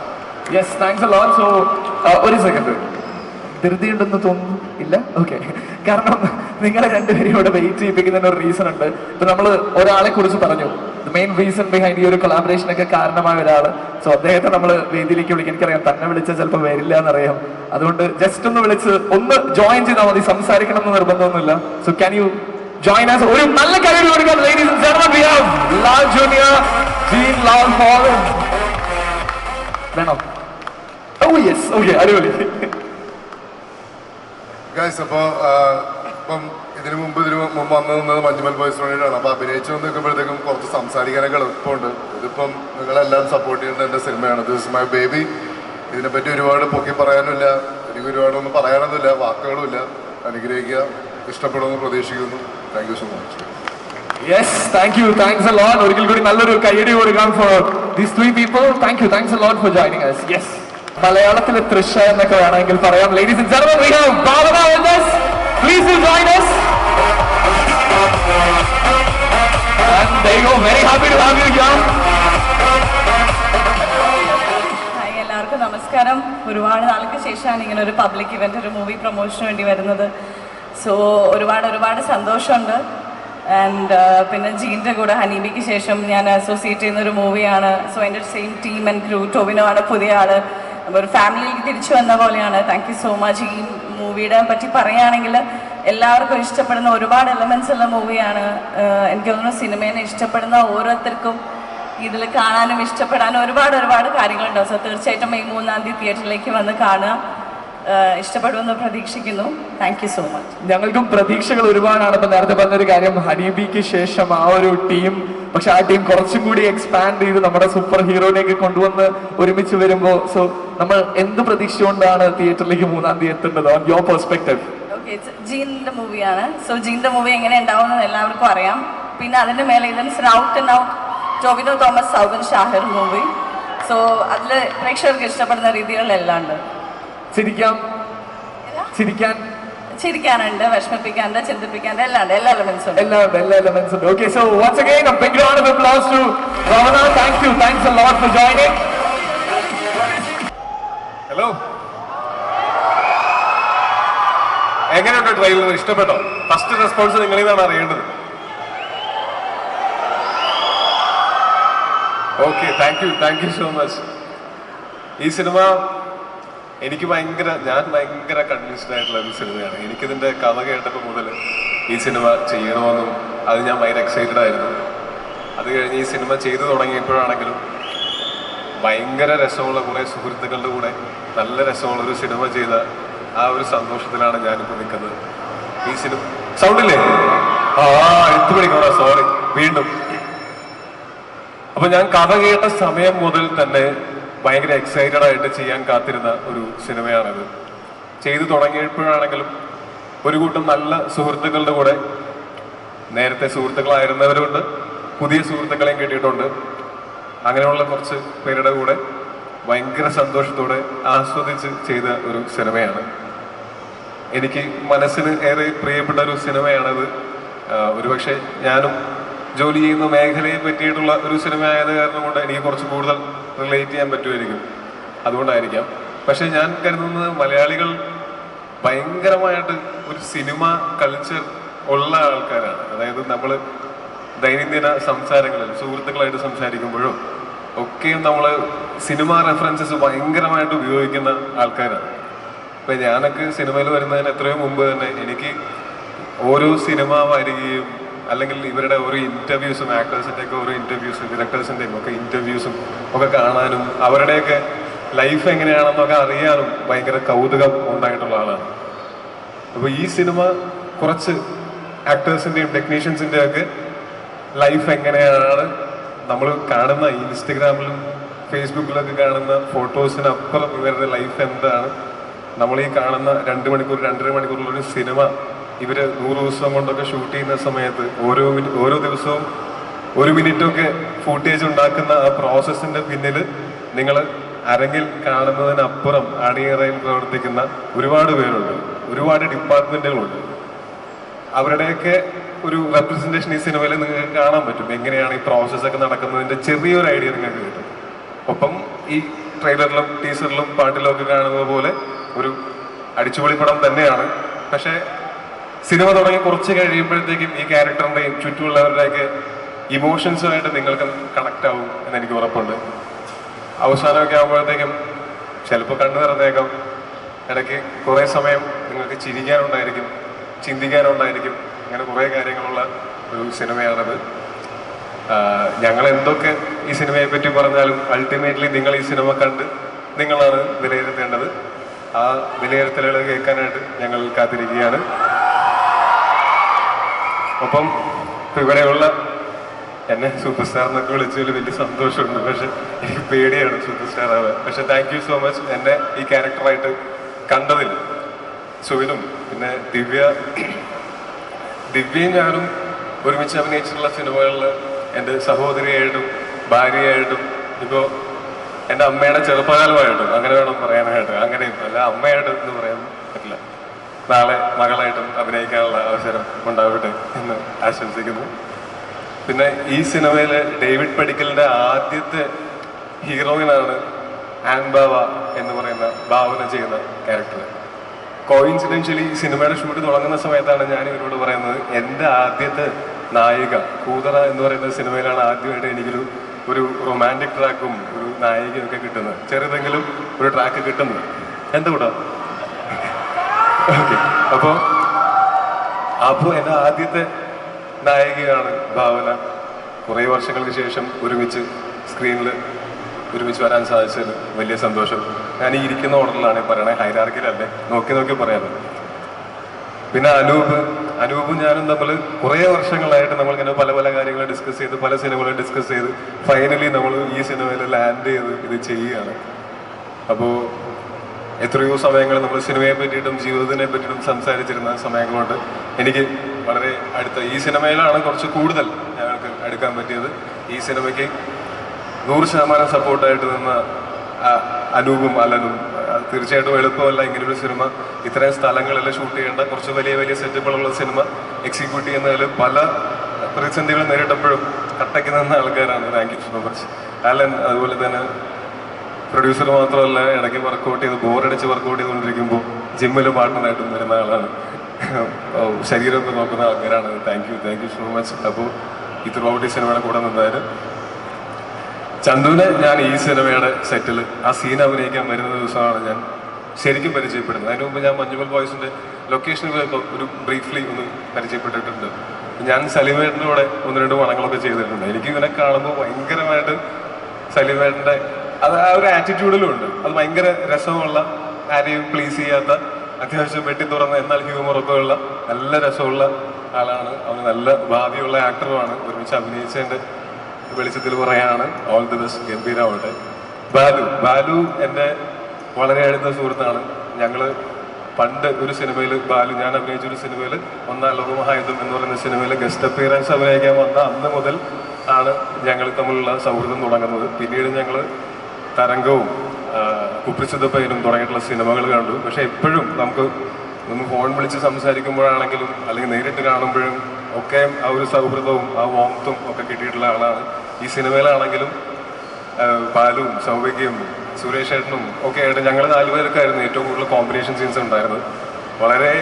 yes thanks a lot so ഒരു second ധൃതിയുണ്ടെന്ന് തോന്നുന്നു. ഇല്ല? Okay കാരണം നിങ്ങളെ രണ്ടുപേരും ഇവിടെ wait ചെയ്യിപ്പിക്കുന്നതിന് ഒരു reason ഉണ്ട്. ഇപ്പൊ നമ്മൾ ഒരാളെ കുറിച്ച് പറഞ്ഞു. മെയിൻ റീസൺ ബിഹൈൻഡ് ഈ ഒരു കൊളാബറേഷൻ ഒക്കെ കാരണമായ ഒരാൾ സോ അദ്ദേഹത്തെ നമ്മൾ വേദിയിലേക്ക് വിളിക്കും. എനിക്കറിയാം തന്നെ വിളിച്ചാൽ ചിലപ്പോൾ വരില്ല എന്നറിയാം അതുകൊണ്ട് ജസ്റ്റ് ഒന്ന് വിളിച്ച് ഒന്ന് ജോയിൻ ചെയ്താൽ മതി. സംസാരിക്കണം എന്ന് നിർബന്ധമൊന്നുമില്ല. So can you join us ഒരു നല്ല കഴിവ് ഓക്കെ അടിപൊളി. ഇപ്പം ഇതിനു മുമ്പ് ഇതിനു മുമ്പ് വന്നു നിന്നത് മഞ്ഞുമൽ ബോയ്സ് വേണ്ടിയിട്ടാണ്. അപ്പോൾ അഭിനയിച്ചു വന്ന് നിൽക്കുമ്പോഴത്തേക്കും കുറച്ച് സംസാരിക്കാനൊക്കെ എളുപ്പമുണ്ട്. ഇതിപ്പം നിങ്ങളെല്ലാം സപ്പോർട്ട് ചെയ്യുന്ന എന്റെ സിനിമയാണ്. ദിസ് മൈ ബേബി ഇതിനെപ്പറ്റി ഒരുപാട് പൊക്കി പറയാനുമില്ല. എനിക്ക് ഒരുപാടൊന്നും പറയാനൊന്നുമില്ല. വാക്കുകളുമില്ല. അനുഗ്രഹിക്കുക. ഇഷ്ടപ്പെടുമെന്ന് പ്രതീക്ഷിക്കുന്നു. Thank you so much yes thank you thanks a lot ഒരിക്കൽ കൂടി നല്ലൊരു കൈയടി കൊടുക്കാം for these three people thank you thanks a lot for joining us. Yes മലയാളത്തിലെ തൃശ എന്നൊക്കെ വേണമെങ്കിൽ പറയാം. Ladies and gentlemen we have please do join us. And there you go. Very happy to have you here എല്ലാവർക്കും നമസ്കാരം. ഒരുപാട് നാൾക്ക് ശേഷമാണ് ഇങ്ങനെ ഒരു പബ്ലിക് ഇവന്റ് ഒരു മൂവി പ്രൊമോഷന് വേണ്ടി വരുന്നത്. സോ ഒരുപാട് ഒരുപാട് സന്തോഷമുണ്ട്. ആൻഡ് പിന്നെ ജീന്റെ കൂടെ ഹനീബിക്ക് ശേഷം ഞാൻ അസോസിയേറ്റ് ചെയ്യുന്ന ഒരു മൂവിയാണ് സോ എന്റെ same team and crew Tovino ആണ് പുതിയ ആൾ. അപ്പോൾ ഒരു ഫാമിലിയിലേക്ക് തിരിച്ചു വന്ന പോലെയാണ്. താങ്ക് യു സോ മച്ച് ഈ മൂവിയുടെ പറ്റി പറയുകയാണെങ്കിൽ എല്ലാവർക്കും ഇഷ്ടപ്പെടുന്ന ഒരുപാട് എലമെൻസ് ഉള്ള മൂവിയാണ്. എനിക്ക് തോന്നുന്നു സിനിമേനെ ഇഷ്ടപ്പെടുന്ന ഓരോരുത്തർക്കും ഇതിൽ കാണാനും ഇഷ്ടപ്പെടാനും ഒരുപാട് ഒരുപാട് കാര്യങ്ങളുണ്ടാവും. സോ തീർച്ചയായിട്ടും ഈ മൂന്നാം തീയതി തിയേറ്ററിലേക്ക് വന്ന് കാണുക. ഇഷ്ടപ്പെടുമെന്ന് പ്രതീക്ഷിക്കുന്നു. താങ്ക് യു സോ മച്ച് ഞങ്ങൾക്കും പ്രതീക്ഷകൾ ഒരുപാടാണ് ഇപ്പൊ നേരത്തെ പറഞ്ഞൊരു കാര്യം ഹനീബിക്ക് ശേഷം ആ ഒരു ടീം പക്ഷെ ആ ടീം കുറച്ചും കൂടി എക്സ്പാൻഡ് ചെയ്ത് നമ്മുടെ സൂപ്പർ ഹീറോയിലേക്ക് കൊണ്ടുവന്ന് ഒരുമിച്ച് വരുമ്പോൾ സോ നമ്മൾ എന്ത് പ്രതീക്ഷയോണ്ടാണ് തിയേറ്ററിലേക്ക് മൂന്നാം തീയതി എത്തേണ്ടത്? ഓൺ യുവർ പെർസ്പെക്ടീവ് ജീനിന്റെ മൂവിയാണ് സോ ജീനിന്റെ മൂവി എങ്ങനെ ഉണ്ടാവുമെന്ന് എല്ലാവർക്കും അറിയാം. പിന്നെ അതിന്റെ മേലെ ഇതിന് out and out Tovino Thomas Soubin Shahir movie so അതിൽ പ്രേക്ഷകർക്ക് ഇഷ്ടപ്പെടുന്ന രീതികളിലെല്ലാം ഉണ്ട്. ചിരിക്കാം. ചിരിക്കാൻ. ചിരിക്കാനുണ്ട് വിഷമിപ്പിക്കാനുണ്ട് ചിന്തിപ്പിക്കാനുണ്ട് എല്ലാം ഉണ്ട്. എല്ലാ എലമെന്റ്സും ഉണ്ട്. എല്ലാം എല്ലാ എലമെന്റ്സ് ഉണ്ട് okay so once again to lot for joining. Hello എങ്ങനെയുണ്ട് ട്രെയിലർ ഇഷ്ടപ്പെട്ടോ? ഫസ്റ്റ് റെസ്പോൺസ് നിങ്ങളിൽ നിന്നാണ് അറിയേണ്ടത്. Okay thank you thank you so much ഈ സിനിമ എനിക്ക് ഭയങ്കര ഞാൻ ഭയങ്കര കൺവിൻസ്ഡ് ആയിട്ടുള്ള ഒരു സിനിമയാണ്. എനിക്കിതിന്റെ കഥ കേട്ടപ്പോൾ മുതൽ ഈ സിനിമ ചെയ്യണമെന്നും അത് ഞാൻ ഭയങ്കര എക്സൈറ്റഡ് ആയിരുന്നു. അത് കഴിഞ്ഞ് ഈ സിനിമ ചെയ്തു തുടങ്ങിയപ്പോഴാണെങ്കിലും ഭയങ്കര രസമുള്ള കുറേ സുഹൃത്തുക്കളുടെ കൂടെ നല്ല രസമുള്ള ഒരു സിനിമ ചെയ്ത ആ ഒരു സന്തോഷത്തിലാണ് ഞാനിപ്പോൾ നിൽക്കുന്നത്. ഈ സിനിമ സൗണ്ടില്ലേ? ആ എടുത്തു പഠിക്കണോ? സോറി വീണ്ടും. അപ്പൊ ഞാൻ കഥ കേട്ട സമയം മുതൽ തന്നെ ഭയങ്കര എക്സൈറ്റഡ് ആയിട്ട് ചെയ്യാൻ കാത്തിരുന്ന ഒരു സിനിമയാണിത്. ചെയ്തു തുടങ്ങിയപ്പോഴാണെങ്കിലും ഒരു കൂട്ടം നല്ല സുഹൃത്തുക്കളുടെ കൂടെ നേരത്തെ സുഹൃത്തുക്കളായിരുന്നവരുണ്ട്. പുതിയ സുഹൃത്തുക്കളെയും കിട്ടിയിട്ടുണ്ട്. അങ്ങനെയുള്ള കുറച്ച് പേരുടെ കൂടെ ഭയങ്കര സന്തോഷത്തോടെ ആസ്വദിച്ച് ചെയ്ത ഒരു സിനിമയാണ്. എനിക്ക് മനസ്സിന് ഏറെ പ്രിയപ്പെട്ട ഒരു സിനിമയാണത്. ഒരുപക്ഷെ ഞാനും ജോലി ചെയ്യുന്ന മേഖലയെ പറ്റിയിട്ടുള്ള ഒരു സിനിമ ആയത് കാരണം കൊണ്ട് എനിക്ക് കുറച്ച് കൂടുതൽ റിലേറ്റ് ചെയ്യാൻ പറ്റുമായിരിക്കും. അതുകൊണ്ടായിരിക്കാം. പക്ഷെ ഞാൻ കരുതുന്നത് മലയാളികൾ ഭയങ്കരമായിട്ട് ഒരു സിനിമ കൾച്ചർ ഉള്ള ആൾക്കാരാണ്. അതായത് നമ്മൾ ദൈനംദിന സംസാരങ്ങളിൽ സുഹൃത്തുക്കളായിട്ട് സംസാരിക്കുമ്പോഴും ഒക്കെയും നമ്മൾ സിനിമ റെഫറൻസസ് ഭയങ്കരമായിട്ട് ഉപയോഗിക്കുന്ന ആൾക്കാരാണ്. ഇപ്പൊ ഞാനൊക്കെ സിനിമയിൽ വരുന്നതിന് എത്രയോ മുമ്പ് തന്നെ എനിക്ക് ഓരോ സിനിമ വരികയും അല്ലെങ്കിൽ ഇവരുടെ ഓരോ ഇന്റർവ്യൂസും ആക്ടേഴ്സിന്റെ ഒക്കെ ഓരോ ഇന്റർവ്യൂസും ഡയറക്ടേഴ്സിന്റെയും ഒക്കെ ഇന്റർവ്യൂസും ഒക്കെ കാണാനും അവരുടെയൊക്കെ ലൈഫ് എങ്ങനെയാണെന്നൊക്കെ അറിയാനും ഭയങ്കര കൗതുകം ഉണ്ടായിട്ടുള്ള ആളാണ്. അപ്പോൾ ഈ സിനിമ കുറച്ച് ആക്ടേഴ്സിന്റെയും ടെക്നീഷ്യൻസിന്റെയും ഒക്കെ ലൈഫ് എങ്ങനെയാണ്? നമ്മൾ കാണുന്ന ഇൻസ്റ്റഗ്രാമിലും ഫേസ്ബുക്കിലൊക്കെ കാണുന്ന ഫോട്ടോസിനപ്പുറം ഇവരുടെ ലൈഫ് എന്താണ്? നമ്മൾ ഈ കാണുന്ന രണ്ട് മണിക്കൂർ രണ്ടര മണിക്കൂറിലൊരു ഒരു സിനിമ ഇവർ നൂറ് ദിവസം കൊണ്ടൊക്കെ ഷൂട്ട് ചെയ്യുന്ന സമയത്ത് ഓരോ ഓരോ ദിവസവും ഒരു മിനിറ്റൊക്കെ ഫൂട്ടേജ് ഉണ്ടാക്കുന്ന ആ പ്രോസസ്സിന്റെ പിന്നിൽ നിങ്ങൾ അരങ്ങിൽ കാണുന്നതിനപ്പുറം അണിയറയിൽ പ്രവർത്തിക്കുന്ന ഒരുപാട് പേരുണ്ട്. ഒരുപാട് ഡിപ്പാർട്ട്മെന്റുകളുണ്ട് അവരുടെയൊക്കെ ഒരു റെപ്രസെന്റേഷൻ ഈ സിനിമയിൽ നിങ്ങൾക്ക് കാണാൻ പറ്റും. എങ്ങനെയാണ് ഈ പ്രോസസ്സൊക്കെ നടക്കുന്നതിന്റെ ചെറിയൊരു ഐഡിയ നിങ്ങൾക്ക് കിട്ടും. ഒപ്പം ഈ ട്രെയിലറിലും ടീസറിലും പാട്ടിലും ഒക്കെ കാണുന്നത് പോലെ ഒരു അടിച്ചുപൊളി പടം തന്നെയാണ്. പക്ഷേ സിനിമ തുടങ്ങി കുറച്ച് കഴിയുമ്പോഴത്തേക്കും ഈ ക്യാരക്ടറിന്റെയും ചുറ്റുമുള്ളവരുടെയൊക്കെ ഇമോഷൻസുമായിട്ട് നിങ്ങൾക്ക് കണക്ട് ആവും എന്ന് എനിക്ക് ഉറപ്പുണ്ട്. അവസാനമൊക്കെ ആകുമ്പോഴത്തേക്കും ചിലപ്പോൾ കണ്ണു നിറഞ്ഞേക്കാം. ഇടയ്ക്ക് കുറേ സമയം നിങ്ങൾക്ക് ചിരിക്കാനുണ്ടായിരിക്കും ചിന്തിക്കാനുണ്ടായിരിക്കും. അങ്ങനെ കുറേ കാര്യങ്ങളുള്ള ഒരു സിനിമയാണത്. ഞങ്ങൾ എന്തൊക്കെ ഈ സിനിമയെ പറ്റി പറഞ്ഞാലും അൾട്ടിമേറ്റ്ലി നിങ്ങൾ ഈ സിനിമ കണ്ട് നിങ്ങളാണ് വിലയിരുത്തേണ്ടത്. ആ വിലയിരുത്തലുകൾ കേൾക്കാനായിട്ട് ഞങ്ങൾ കാത്തിരിക്കുകയാണ്. ഒപ്പം ഇവിടെയുള്ള എന്നെ സൂപ്പർ സ്റ്റാർ എന്നൊക്കെ വിളിച്ചതിൽ വലിയ സന്തോഷമുണ്ട്. പക്ഷെ എനിക്ക് പേടിയാണ് സൂപ്പർ സ്റ്റാർ ആവാൻ പക്ഷെ താങ്ക് യു സോ മച്ച് എന്നെ ഈ ക്യാരക്ടറായിട്ട് കണ്ടതിൽ സുവിനും പിന്നെ ദിവ്യ ദിവ്യയും ഞാനും ഒരുമിച്ച് അഭിനയിച്ചിട്ടുള്ള സിനിമകളിൽ എന്റെ സഹോദരിയായിട്ടും ഭാര്യയായിട്ടും ഇപ്പോൾ എന്റെ അമ്മയുടെ ചെറുപ്പകാലമായിട്ടും അങ്ങനെ വേണം പറയാനായിട്ട്. അങ്ങനെയും അല്ല അമ്മയായിട്ട് എന്ന് പറയാൻ പറ്റില്ല. നാളെ മകളായിട്ടും അഭിനയിക്കാനുള്ള അവസരം ഉണ്ടാവട്ടെ എന്ന് ആശംസിക്കുന്നു. പിന്നെ ഈ സിനിമയിൽ ഡേവിഡ് പടിക്കലിന്റെ ആദ്യത്തെ ഹീറോയിനാണ് ആൻബാവ എന്ന് പറയുന്ന ഭാവന ചെയ്യുന്ന ക്യാരക്ടർ. കോയിൻസിഡൻഷ്യലി സിനിമയുടെ ഷൂട്ട് തുടങ്ങുന്ന സമയത്താണ് ഞാൻ ഇവരോട് പറയുന്നത് എന്റെ ആദ്യത്തെ നായിക കൂതറ എന്ന് പറയുന്ന സിനിമയിലാണ് ആദ്യമായിട്ട് എനിക്കൊരു ഒരു റൊമാന്റിക് ട്രാക്കും ഒരു നായികയും ഒക്കെ കിട്ടുന്നത്. ചെറുതെങ്കിലും ഒരു ട്രാക്ക് കിട്ടുന്നത്. എന്തുകൂടാ ഓക്കെ. അപ്പോൾ അപ്പു എന്റെ ആദ്യത്തെ നായികയാണ് ഭാവന. കുറേ വർഷങ്ങൾക്ക് ശേഷം ഒരുമിച്ച് സ്ക്രീനിൽ ഒരുമിച്ച് വരാൻ സാധിച്ചതിൽ വലിയ സന്തോഷം. ഞാൻ ഈ ഇരിക്കുന്ന ഓർഡറിലാണ് പറയണേ ഹൈരാർക്കിലല്ലേ നോക്കി നോക്കി പറയാം. പിന്നെ അനൂപ്. അനൂപും ഞാനും തമ്മിൽ കുറേ വർഷങ്ങളായിട്ട് നമ്മൾ ഇങ്ങനെ പല പല കാര്യങ്ങൾ ഡിസ്കസ് ചെയ്ത് പല സിനിമകൾ ഡിസ്കസ് ചെയ്ത് ഫൈനലി നമ്മൾ ഈ സിനിമയിൽ ലാൻഡ് ചെയ്ത് ഇത് ചെയ്യുകയാണ്. അപ്പോൾ എത്രയോ സമയങ്ങൾ നമ്മൾ സിനിമയെ പറ്റിയിട്ടും ജീവിതത്തിനെ പറ്റിയിട്ടും സംസാരിച്ചിരുന്ന സമയങ്ങളുണ്ട്. എനിക്ക് വളരെ അടുത്ത ഈ സിനിമയിലാണ് കുറച്ച് കൂടുതൽ ഞങ്ങൾക്ക് എടുക്കാൻ പറ്റിയത്. ഈ സിനിമയ്ക്ക് നൂറ് ശതമാനം സപ്പോർട്ടായിട്ട് നിന്ന അനൂപും അലനും. തീർച്ചയായിട്ടും എളുപ്പമല്ല ഇങ്ങനൊരു സിനിമ. ഇത്രയും സ്ഥലങ്ങളിൽ ഷൂട്ട് ചെയ്യേണ്ട കുറച്ച് വലിയ വലിയ സെറ്റപ്പുകളുള്ള സിനിമ എക്സിക്യൂട്ട് ചെയ്യുന്നതിൽ പല പ്രതിസന്ധികൾ നേരിട്ടപ്പോഴും കട്ടയ്ക്ക് നിന്ന ആൾക്കാരാണ് thank you so much Alan അതുപോലെ തന്നെ പ്രൊഡ്യൂസർ മാത്രമല്ല ഇടയ്ക്ക് വർക്കൗട്ട് ചെയ്ത് ബോറടിച്ച് വർക്കൗട്ട് ചെയ്തുകൊണ്ടിരിക്കുമ്പോൾ ജിമ്മിൽ പാർട്ട്ണറായിട്ടും വരുന്ന ആളാണ്. ശരീരമൊക്കെ നോക്കുന്ന ആൾക്കാരാണ്. Thank you thank you so much അപ്പോൾ ഈ ത്രൂ ഔട്ട് ഈ സിനിമയുടെ കൂടെ നിന്നതിന് ചന്തുവിനെ ഞാൻ ഈ സിനിമയുടെ സെറ്റിൽ ആ സീൻ അഭിനയിക്കാൻ വരുന്ന ദിവസമാണ് ഞാൻ ശരിക്കും പരിചയപ്പെടുന്നത്. അതിനു മുമ്പ് ഞാൻ മഞ്ഞുമൽ ബോയ്സിന്റെ ലൊക്കേഷനിൽ ഒരു ബ്രീഫ്ലി ഒന്ന് പരിചയപ്പെട്ടിട്ടുണ്ട്. ഞാൻ സലിമേട്ടന്റെ കൂടെ ഒന്ന് രണ്ട് പടങ്ങളൊക്കെ ചെയ്തിട്ടുണ്ട്. എനിക്ക് ഇവനെ കാണുമ്പോൾ ഭയങ്കരമായിട്ട് സലിമേട്ടന്റെ അത് ആ ഒരു ആറ്റിറ്റ്യൂഡിലും ഉണ്ട്. അത് ഭയങ്കര രസമുള്ള ആരെയും പ്ലീസ് ചെയ്യാത്ത അത്യാവശ്യം വെട്ടി തുറന്ന എന്നാൽ ഹ്യൂമറൊക്കെ ഉള്ള നല്ല രസമുള്ള ആളാണ്. അവന് നല്ല ഭാവിയുള്ള ആക്ടറുമാണ് ഒരുമിച്ച് അഭിനയിച്ചതിന്റെ വെളിച്ചത്തിൽ പറയാണ് ഓൾ ദി ബെസ്റ്റ് ഗംഭീരമാവട്ടെ ബാലു. ബാലു എന്റെ വളരെ അടുത്ത സുഹൃത്താണ്. ഞങ്ങൾ പണ്ട് ഒരു സിനിമയിൽ ബാലു ഞാൻ അഭിനയിച്ച ഒരു സിനിമയിൽ ഒന്നാം ലോകമഹായുദ്ധം എന്ന് പറയുന്ന സിനിമയിൽ ഗസ്റ്റ് അപ്പിയറൻസ് അഭിനയിക്കാൻ വന്ന അന്ന് മുതൽ ആണ് ഞങ്ങൾ തമ്മിലുള്ള സൗഹൃദം തുടങ്ങുന്നത്. പിന്നീട് ഞങ്ങൾ തരംഗവും കുപ്രസിദ്ധ പേരും തുടങ്ങിയിട്ടുള്ള സിനിമകൾ കണ്ടു. പക്ഷെ എപ്പോഴും നമുക്ക് നമ്മൾ ഫോൺ വിളിച്ച് സംസാരിക്കുമ്പോഴാണെങ്കിലും അല്ലെങ്കിൽ നേരിട്ട് കാണുമ്പോഴും ഒക്കെ ആ ഒരു സൗഹൃദവും ആ വോമത്തും ഒക്കെ കിട്ടിയിട്ടുള്ള ആളാണ്. ഈ സിനിമയിലാണെങ്കിലും ബാലുവും സൗഭികയും സുരേഷ് ഏട്ടനും ഒക്കെ ആയിട്ട് ഞങ്ങൾ നാലുപേർക്കായിരുന്നു ഏറ്റവും കൂടുതൽ കോമ്പിനേഷൻ സീൻസ് ഉണ്ടായിരുന്നത്. വളരെ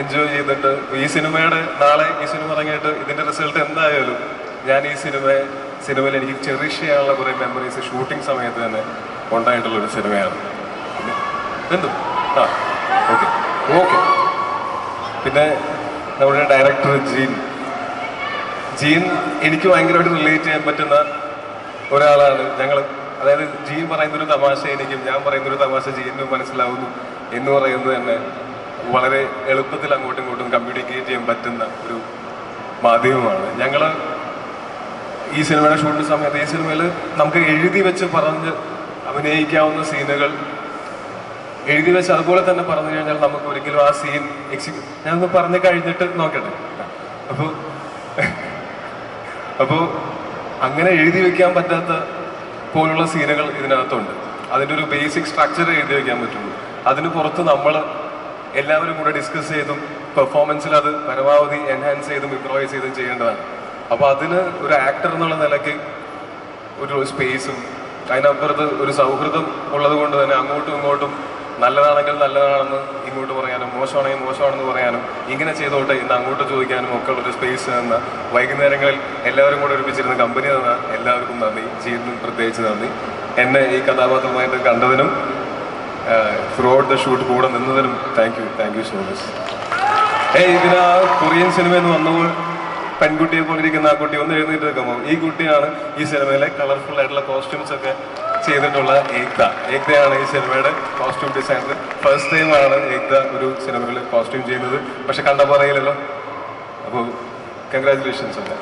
എൻജോയ് ചെയ്തിട്ട് ഈ സിനിമയുടെ നാളെ ഈ സിനിമ ഇറങ്ങിയിട്ട് ഇതിന്റെ റിസൾട്ട് എന്തായാലും ഞാൻ ഈ സിനിമ സിനിമയിൽ എനിക്ക് ചെറിഷ് ചെയ്യാനുള്ള കുറേ മെമ്മറീസ് ഷൂട്ടിംഗ് സമയത്ത് തന്നെ ഉണ്ടായിട്ടുള്ള ഒരു സിനിമയാണ് എന്തു? ആ ഓക്കെ ഓക്കെ പിന്നെ നമ്മുടെ ഡയറക്ടർ ജീൻ. ജീൻ എനിക്ക് ഭയങ്കരമായിട്ട് റിലേറ്റ് ചെയ്യാൻ പറ്റുന്ന ഒരാളാണ് ഞങ്ങൾ അതായത് ജീൻ പറയുന്നൊരു തമാശ എനിക്കും ഞാൻ പറയുന്നൊരു തമാശ ജീനും മനസ്സിലാവുന്നു എന്ന് പറയുന്നത് തന്നെ വളരെ എളുപ്പത്തിൽ അങ്ങോട്ടും ഇങ്ങോട്ടും കമ്മ്യൂണിക്കേറ്റ് ചെയ്യാൻ പറ്റുന്ന ഒരു മാധ്യമമാണ്. ഞങ്ങൾ ഈ സിനിമയുടെ ഷൂട്ടിംഗ് സമയത്ത് ഈ സിനിമയിൽ നമുക്ക് എഴുതി വെച്ച് പറഞ്ഞ് അഭിനയിക്കാവുന്ന സീനുകൾ എഴുതി വെച്ച് അതുപോലെ തന്നെ പറഞ്ഞു കഴിഞ്ഞാൽ നമുക്ക് ഒരിക്കലും ആ സീൻ എക്സിക്യൂ ഞാനൊന്ന് പറഞ്ഞു കഴിഞ്ഞിട്ട് നോക്കട്ടെ. അപ്പോൾ അപ്പോൾ അങ്ങനെ എഴുതി വെക്കാൻ പറ്റാത്ത പോലുള്ള സീനുകൾ ഇതിനകത്തുണ്ട്. അതിന്റെ ഒരു ബേസിക് സ്ട്രക്ചർ എഴുതി വെക്കാൻ പറ്റുള്ളൂ. അതിന് പുറത്ത് നമ്മൾ എല്ലാവരും കൂടെ ഡിസ്കസ് ചെയ്തും പെർഫോമൻസിൽ അത് പരമാവധി എൻഹാൻസ് ചെയ്തും ഇംപ്രോവൈസ് ചെയ്തും ചെയ്യേണ്ടതാണ്. അപ്പോൾ അതിന് ഒരു ആക്ടർ എന്നുള്ള നിലയ്ക്ക് ഒരു സ്പേസും അതിനപ്പുറത്ത് ഒരു സൗഹൃദം ഉള്ളത് കൊണ്ട് തന്നെ അങ്ങോട്ടും ഇങ്ങോട്ടും നല്ലതാണെങ്കിൽ നല്ലതാണെന്ന് ഇങ്ങോട്ട് പറയാനും മോശമാണെങ്കിൽ മോശമാണെന്ന് പറയാനും ഇങ്ങനെ ചെയ്തോട്ടെ ഇന്ന് അങ്ങോട്ട് ചോദിക്കാനും ഒക്കെ ഉള്ളൊരു സ്പേസ് തന്ന വൈകുന്നേരങ്ങളിൽ എല്ലാവരും കൂടെ ഒരുമിച്ചിരുന്ന കമ്പനി തന്ന എല്ലാവർക്കും നന്ദി. ചെയ്യുന്നതും പ്രത്യേകിച്ച് നന്ദി. എന്നെ ഈ കഥാപാത്രമായിട്ട് കണ്ടതിനും ത്രൂ ഔട്ട് ദ ഷൂട്ട് കൂടെ നിന്നതിനും thank you thank you so much ഏയ് ഇതിന് ആ കൊറിയൻ സിനിമ എന്ന് വന്നപ്പോൾ പെൺകുട്ടിയെ പോലെ ഇരിക്കുന്ന ആ കുട്ടി ഒന്ന് എഴുന്നേറ്റ് നിൽക്കുമ്പോൾ ഈ കുട്ടിയാണ് ഈ സിനിമയിലെ കളർഫുൾ ആയിട്ടുള്ള കോസ്റ്റ്യൂംസ് ഒക്കെ ചെയ്തിട്ടുള്ള ഏക്ത. ഏക്തയാണ് ഈ സിനിമയുടെ കോസ്റ്റ്യൂം ഡിസൈനർ ഫസ്റ്റ് ടൈമാണ് ഏക്ത ഒരു സിനിമയിൽ കോസ്റ്റ്യൂം ചെയ്യുന്നത്. പക്ഷെ കണ്ട പറയില്ലല്ലോ അപ്പോൾ കൺഗ്രാചുലേഷൻസ് ഉണ്ട്.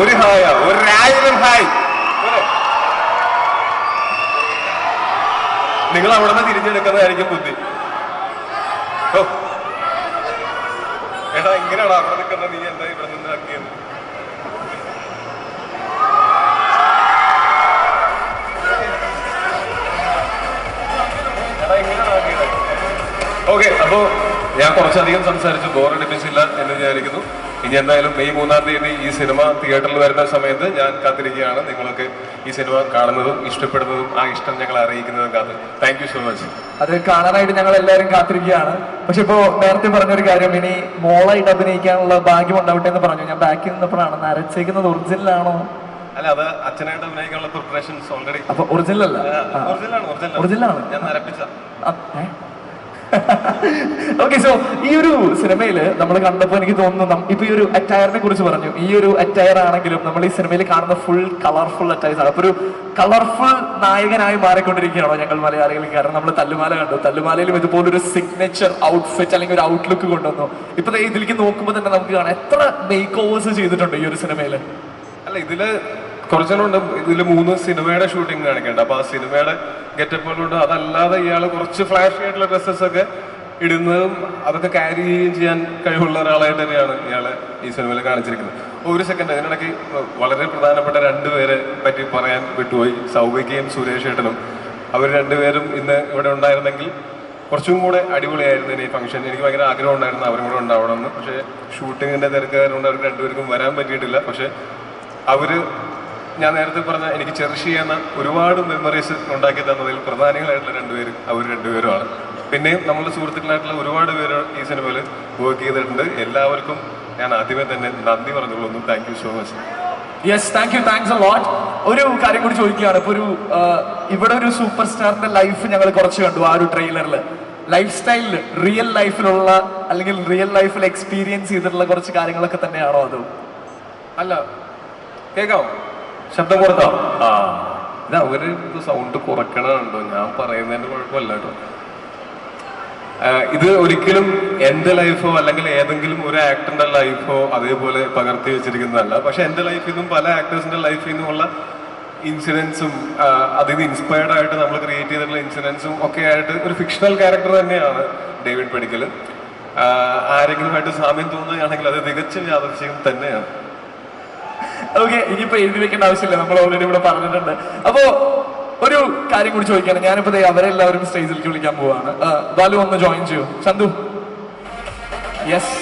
ഒരു ഹായ ഒരു ആയിരം ഹായ്. നിങ്ങൾ അവിടെ നിന്ന് തിരിഞ്ഞെടുക്കുന്നതായിരിക്കും ബുദ്ധി. ഓ. എടാ ഇങ്ങനെയാണോ അവിടെ നിൽക്കുന്ന നീ എന്താ ഇവിടെ ഓക്കെ അപ്പോ ഞാൻ കുറച്ചധികം സംസാരിച്ചു. ബോറടിപ്പിച്ചില്ല എന്ന് വിചാരിക്കുന്നു. ഇനി എന്തായാലും മെയ് മൂന്നാം തീയതി ഈ സിനിമ തിയേറ്ററിൽ വരുന്ന സമയത്ത് ഞാൻ കാത്തിരിക്കുകയാണ്. നിങ്ങളൊക്കെ ഈ സിനിമ കാണുന്നതും ഇഷ്ടപ്പെടുന്നതും ആ ഇഷ്ടം ഞങ്ങൾ അറിയിക്കുന്നതും കാത്ത്. താങ്ക് സോ മച്ച് അത് കാണാനായിട്ട് ഞങ്ങൾ എല്ലാവരും കാത്തിരിക്കുകയാണ്. പക്ഷെ ഇപ്പോ നേരത്തെ പറഞ്ഞൊരു കാര്യം. ഇനി മോളായിട്ട് അഭിനയിക്കാനുള്ള ഭാഗ്യം ഉണ്ടാവട്ടെ എന്ന് പറഞ്ഞു. ഞാൻ ബാക്കിൽ നിന്നപ്പോഴാണ്. നരച്ചേക്കുന്നത് ഒറിജിനലാണോ അല്ല അത് അച്ഛനായിട്ട് അഭിനയിക്കാനുള്ള പ്രിപ്പറേഷൻസ് ഓൾറെഡി അപ്പൊ ഒറിജിനൽ അല്ല. ഒറിജിനലാണ് ഒറിജിനൽ ഒറിജിനലാണ് ഞാൻ നരപ്പിച്ച [LAUGHS] ഓക്കെ സോ ഈ ഒരു സിനിമയിൽ നമ്മൾ കണ്ടപ്പോൾ എനിക്ക് തോന്നുന്നു ഇപ്പൊ ഈ ഒരു അറ്റയറിനെ കുറിച്ച് പറഞ്ഞു. ഈ ഒരു അറ്റയർ ആണെങ്കിലും നമ്മൾ ഈ സിനിമയിൽ കാണുന്ന ഫുൾ കളർഫുൾ അറ്റയർസ് ആണ്. അപ്പൊ ഒരു കളർഫുൾ നായകനായി മാറിക്കൊണ്ടിരിക്കുകയാണോ ഞങ്ങൾ മലയാളികൾ കാരണം നമ്മൾ തല്ലുമാല കണ്ടു. തല്ലുമാലയിലും ഇതുപോലൊരു സിഗ്നേച്ചർ ഔട്ട്ഫിറ്റ് അല്ലെങ്കിൽ ഒരു ഔട്ട്ലുക്ക് കൊണ്ടുവന്നു. ഇപ്പൊ ഇതിലേക്ക് നോക്കുമ്പോൾ തന്നെ നമുക്ക് കാണാം. എത്ര മേക്ക് ഓവേഴ്സ് ചെയ്തിട്ടുണ്ട് ഈ ഒരു സിനിമയിൽ അല്ല ഇതിൽ കുറച്ചുകൂടെ ഇതിൽ മൂന്ന് സിനിമയുടെ ഷൂട്ടിംഗ് കാണിക്കുന്നുണ്ട്. അപ്പൊ ആ സിനിമയുടെ ഗെറ്റപ്പുകളുണ്ട് അതല്ലാതെ ഇയാൾ കുറച്ച് ഫ്ലാഷ് ആയിട്ടുള്ള ഡ്രസ്സസ് ഒക്കെ ഇടുന്നതും അതൊക്കെ ക്യാരി ചെയ്യാൻ കഴിവുള്ള ഒരാളായിട്ട് തന്നെയാണ് ഇയാളെ ഈ സിനിമയിൽ കാണിച്ചിരിക്കുന്നത്. ഒരു സെക്കൻഡ് അതിനിടയ്ക്ക് വളരെ പ്രധാനപ്പെട്ട രണ്ടുപേരെ പറ്റി പറയാൻ വിട്ടുപോയി. സൗഭികയും സുരേഷ് ഏട്ടനും. അവർ രണ്ടുപേരും ഇന്ന് ഇവിടെ ഉണ്ടായിരുന്നെങ്കിൽ കുറച്ചും കൂടെ അടിപൊളിയായിരുന്നു ഈ ഫംഗ്ഷൻ എനിക്ക് ഭയങ്കര ആഗ്രഹം ഉണ്ടായിരുന്നു അവരും കൂടെ ഉണ്ടാവണമെന്ന്. പക്ഷേ ഷൂട്ടിങ്ങിന്റെ തിരക്കുകാരുണ്ട് അവർക്ക് രണ്ടുപേർക്കും വരാൻ പറ്റിയിട്ടില്ല. പക്ഷേ അവർ ഞാൻ നേരത്തെ പറഞ്ഞ എനിക്ക് ചെറിഷ് ചെയ്യുന്ന ഒരുപാട് മെമ്മറീസ് ഉണ്ടാക്കി തന്നതിൽ പ്രധാനികളായിട്ടുള്ള രണ്ടുപേരും അവർ രണ്ടുപേരുമാണ്. പിന്നെയും നമ്മുടെ സുഹൃത്തുക്കളായിട്ടുള്ള ഒരുപാട് പേര് ഈ സിനിമയിൽ വർക്ക് ചെയ്തിട്ടുണ്ട്. എല്ലാവർക്കും ഞാൻ ആദ്യമേ തന്നെ നന്ദി പറഞ്ഞുകൊള്ളുന്നു. Thank you so much yes thank you thanks a lot ഒരു കാര്യം കൂടി ചോദിക്കുകയാണ്. ഇപ്പൊ ഒരു ഇവിടെ ഒരു സൂപ്പർ സ്റ്റാറിന്റെ ലൈഫ് ഞങ്ങൾ കുറച്ച് കണ്ടു ആ ഒരു ട്രെയിലറിൽ ലൈഫ് സ്റ്റൈലിൽ റിയൽ ലൈഫിലുള്ള അല്ലെങ്കിൽ റിയൽ ലൈഫിൽ എക്സ്പീരിയൻസ് ചെയ്തിട്ടുള്ള കുറച്ച് കാര്യങ്ങളൊക്കെ തന്നെയാണോ അത്? അല്ല കേൾക്കാമോ? ശബ്ദം കുറക്കാം ആ. ഇത് അവർ സൗണ്ട് കുറക്കണുണ്ടോ ഞാൻ പറയുന്നതിന്റെ കുഴപ്പമില്ല കേട്ടോ. ഇത് ഒരിക്കലും എന്റെ ലൈഫോ അല്ലെങ്കിൽ ഏതെങ്കിലും ഒരു ആക്ടറിന്റെ ലൈഫോ അതേപോലെ പകർത്തി വെച്ചിരിക്കുന്നതല്ല. പക്ഷെ എന്റെ ലൈഫിൽ നിന്നും പല ആക്ടേഴ്സിന്റെ ലൈഫിൽ നിന്നുമുള്ള ഇൻസിഡൻസും അതിൽ നിന്ന് ഇൻസ്പയർഡ് ആയിട്ട് നമ്മൾ ക്രിയേറ്റ് ചെയ്തിട്ടുള്ള ഇൻസിഡൻസും ഒക്കെ ആയിട്ട് ഒരു ഫിക്ഷണൽ ക്യാരക്ടർ തന്നെയാണ് ഡേവിഡ് പടിക്കൽ ആരെങ്കിലുമായിട്ട് സാമ്യം തോന്നുകയാണെങ്കിൽ അത് തികച്ചും യാദർശികം തന്നെയാണ്. ഓക്കെ ഇനിയിപ്പോ എഴുതി വെക്കേണ്ട ആവശ്യമില്ല. നമ്മൾ ഓൾറെഡി ഇവിടെ പറഞ്ഞിട്ടുണ്ട്. അപ്പോ ഒരു കാര്യം കൂടി ചോദിക്കാണ്. ഞാനിപ്പോ അവരെല്ലാവരും സ്റ്റേജിലേക്ക് വിളിക്കാൻ പോവാണ്. ബാലു ഒന്ന് ജോയിൻ ചെയ്യൂ. ചന്തു. യെസ്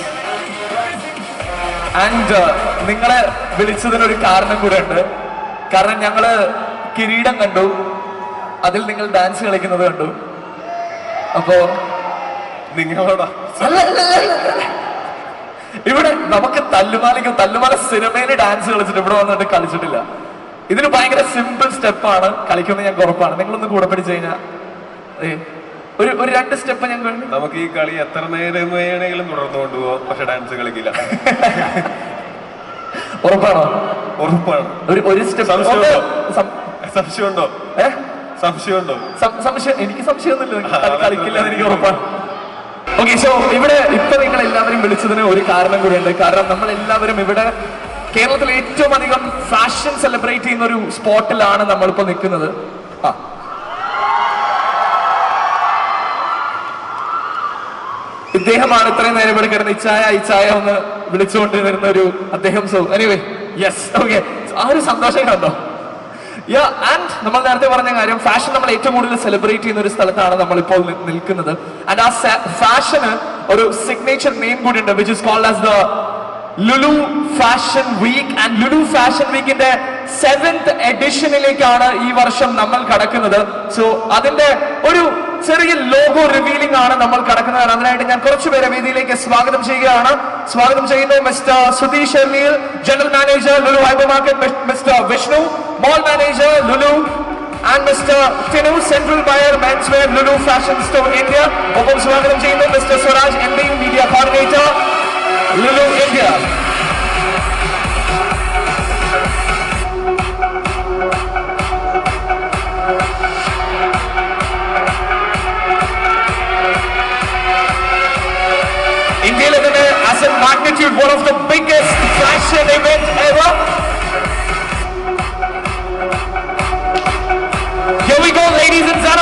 ആൻഡ് നിങ്ങളെ വിളിച്ചതിനൊരു കാരണം കൂടെ ഉണ്ട്. കാരണം ഞങ്ങൾ കിരീടം കണ്ടു. അതിൽ നിങ്ങൾ ഡാൻസ് കളിക്കുന്നത് കണ്ടു. അപ്പോ നിങ്ങളോടാ അല്ല, അല്ല, അല്ല, അല്ല. ഇവിടെ നമുക്ക് തല്ലുമാലയ്ക്ക് തല്ലുമാല സിനിമയിൽ ഡാൻസ് കളിച്ചിട്ട് ഇവിടെ വന്നിട്ട് കളിച്ചിട്ടില്ല. ഇതിന് ഭയങ്കര സിമ്പിൾ സ്റ്റെപ്പാണ് കളിക്കുന്നത് ഞങ്ങൾക്ക് ഉറപ്പാണ്. നിങ്ങളൊന്ന് കൂടെ പഠിച്ചു കഴിഞ്ഞാൽ ഒരു ഒരു രണ്ട് സ്റ്റെപ്പ് ഞാൻ വേണ്ടി. നമുക്ക് ഈ കളി എത്ര നേരം വേണമെങ്കിലും തുടർന്നു കൊണ്ടുപോകാം പക്ഷെ ഡാൻസ് കളിക്കില്ല. [LAUGHS] ഉറപ്പാണോ? ഉറപ്പാണ്. ഒരു ഒരു സ്റ്റെപ്പ് സംശയമുണ്ടോ? സംശയമുണ്ടോ സംശയം എനിക്ക് സംശയമൊന്നുമില്ല. കളിക്കില്ല എനിക്ക് ഉറപ്പാണ്. ഓക്കെ സോ ഇവിടെ ഇപ്പൊ നിങ്ങൾ എല്ലാവരും വിളിച്ചതിന് ഒരു കാരണം കൂടിയുണ്ട്. കാരണം നമ്മൾ എല്ലാവരും ഇവിടെ കേരളത്തിൽ ഏറ്റവും അധികം ഫാഷൻ സെലിബ്രേറ്റ് ചെയ്യുന്ന ഒരു സ്പോട്ടിലാണ് നമ്മളിപ്പോ നിൽക്കുന്നത്. ഇദ്ദേഹമാണ് ഇത്രയും നേരം ഇവിടെ കിടന്ന് ഇച്ചായ ഇച്ചായ ഒന്ന് വിളിച്ചുകൊണ്ട് വരുന്ന ഒരു അദ്ദേഹം. സോ എനിവേ യെസ് ഓക്കെ ആ ഒരു സന്തോഷം കണ്ടോ ആൻഡ് നമ്മൾ നേരത്തെ പറഞ്ഞ കാര്യം ഫാഷൻ നമ്മൾ ഏറ്റവും കൂടുതൽ സെലിബ്രേറ്റ് ചെയ്യുന്ന ഒരു സ്ഥലത്താണ് നമ്മൾ ഇപ്പോൾ നിൽക്കുന്നത്. ആൻഡ് ആ ഫാഷന് ഒരു സിഗ്നേച്ചർ നെയിം കൂടി ഉണ്ട് which is called as the Lulu fashion week and Lulu fashion വീക്കിന്റെ seventh എഡിഷനിലേക്കാണ് ഈ വർഷം നമ്മൾ കടക്കുന്നത്. സോ അതിന്റെ ഒരു ചെറിയ ലോഗോ റിവീലിംഗ് ആണ് നമ്മൾ കടക്കുന്നത്. അതിനായിട്ട് ഞാൻ കുറച്ചുപേരെ വേദിയിലേക്ക് സ്വാഗതം ചെയ്യുകയാണ്. സ്വാഗതം ചെയ്യുന്നു mister Sudheesh എർലിയൽ general manager Lulu hyper market mister Vishnu mall manager Lulu and mister central buyer men's wear Lulu fashion store India ഒപ്പം സ്വാഗതം ചെയ്യുന്നു mister Swaraj M media coordinator Lulu India magnitude, one of the biggest fashion events ever. Here we go, ladies and gentlemen.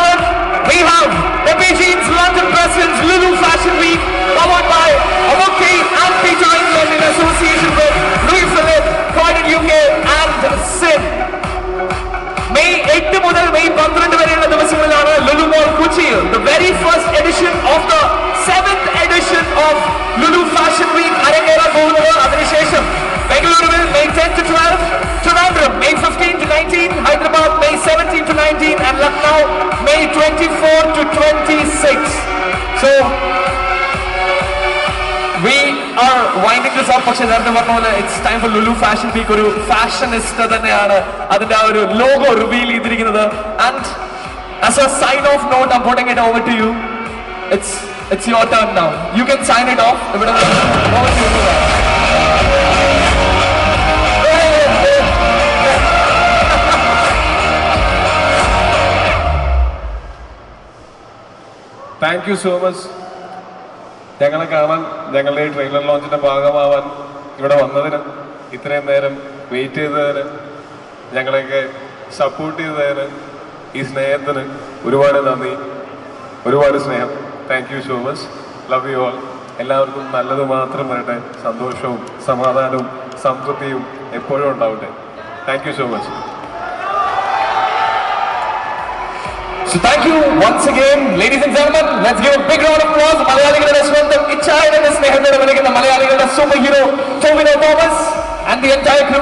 Lulu ഒരു ഫാഷനിസ്റ്റ് തന്നെയാണ് അതിന്റെ ആ ഒരു logo reveal ചെയ്തിരിക്കുന്നത്. And as a sign off note I'm putting over to you it's it's your turn now you can sign it off ഇവിടെ. Thank you so much ഞങ്ങളെ കാണാൻ ഞങ്ങളുടെ ഈ ട്രെയിലർ ലോഞ്ചിന്റെ ഭാഗമാവാൻ ഇവിടെ വന്നതിന് ഇത്രയും നേരം വെയിറ്റ് ചെയ്തതിന് ഞങ്ങളെയൊക്കെ സപ്പോർട്ട് ചെയ്തതിന് ഈ സ്നേഹത്തിന് ഒരുപാട് നന്ദി ഒരുപാട് സ്നേഹം. Thank you so much love you all എല്ലാവർക്കും നല്ലത് മാത്രം വരട്ടെ. സന്തോഷവും സമാധാനവും സംതൃപ്തിയും എപ്പോഴും ഉണ്ടാവട്ടെ. Thank you so much So thank you once again, ladies and gentlemen. Let's give a big round of applause. മലയാളികളുടെ സ്വന്തം ഇച്ഛായുടെ സ്നേഹത്തോടെ വിളിക്കുന്ന മലയാളികളുടെ super hero Tovino Thomas and the entire crew